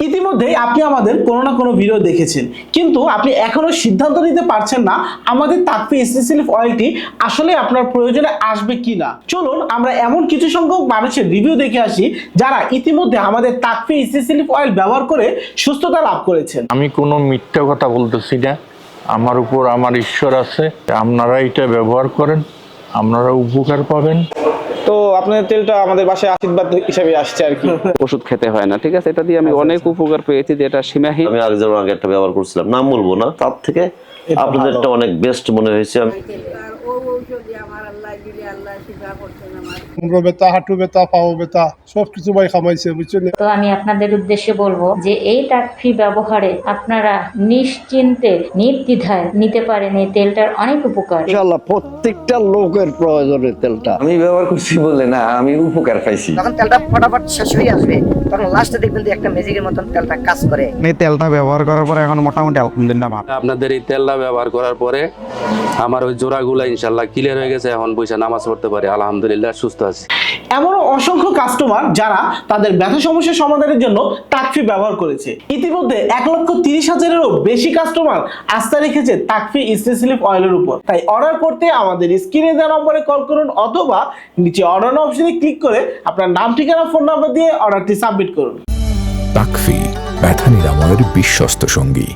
ইতিমধ্যেই আপনি আমাদের কোনো না কোনো ভিডিও দেখেছেন। কিন্তু আপনি এখনও সিদ্ধান্ত নিতে পারছেন না আমাদের তাকফি এসেসিলিফ অয়েলটি আসলে আপনার প্রয়োজনে আসবে কি না। চলুন আমরা এমন কিছু সংখ্যক মানুষের রিভিউ দেখে আসি, যারা ইতিমধ্যে আমাদের তাকফি এসেসিলিফ অয়েল ব্যবহার করে সুস্থতা লাভ করেছেন। আমি কোনো মিথ্যা কথা বলতেছি না। আমার উপর আমার ঈশ্বর আছে। আপনারা এটা ব্যবহার করেন। আপনারা উপকার পাবেন। তো আপনাদের তেলটা আমাদের বাসায় আশীর্বাদ হিসেবে আসছে আর কি। ওষুধ খেতে হয় না ঠিক আছে? এটা দিয়ে আমি অনেক উপকার পেয়েছি যেটা সীমাহীন। আমি আগে যেমন আগে একটা ব্যবহার করছিলাম। নাম বলব না তার থেকে আপনাদেরটা অনেক বেস্ট মনে হয়েছে। আমি ব্যথা হাঁটু ব্যথা পাও ব্যথা সব ভাই খামাইছে বুঝছেন তো আমি আপনাদের উদ্দেশ্যে বলব যে এই টাকফি ব্যবহারে আপনারা নিশ্চিন্তে নির্দ্বিধায় নিতে পারেন এই তেলটার অনেক উপকার। ইনশাল্লাহ প্রত্যেকটা লোকের প্রয়োজনে তেলটা। আমি ব্যবহার করছি বলে না আমি উপকার পাইছি। তখন তেলটা ফটাফট শেষ হয়ে আসবে তখন লাস্টে দেখবেন যে একটা ম্যাজিকের মতন তেলটা কাজ করে। এই তেলটা ব্যবহার করার পরে এখন মোটামুটি আলহামদুলিল্লাহ আপনাদের এই তেলটা ব্যবহার করার পরে আমার ওই জোড়াগুলা ইনশাল্লাহ ক্লিয়ার হয়ে গেছে এখন বসে নামাজ পড়তে পারি আলহামদুলিল্লাহ সুস্থ আছি। এমনও অসংখ্য কাস্টমার যারা তাদের ব্যথা সমস্যার সমাধানের জন্য তাকফি ব্যবহার করেছে। ইতিমধ্যে এক লক্ষ তিরিশ হাজারেরও বেশি কাস্টমার আস্থা রেখেছে তাকফি স্টেসিলিফ অয়েলের উপর। তাই অর্ডার করতে আমাদের স্ক্রিনে দেওয়া নম্বরে কল করুন অথবা নিচে অর্ডার অপশনে ক্লিক করে আপনার নাম ঠিকানা ফোন নাম্বার দিয়ে অর্ডারটি সাবমিট করুন। তাকফি ব্যথা নিরাময়ের বিশ্বস্ত সঙ্গী।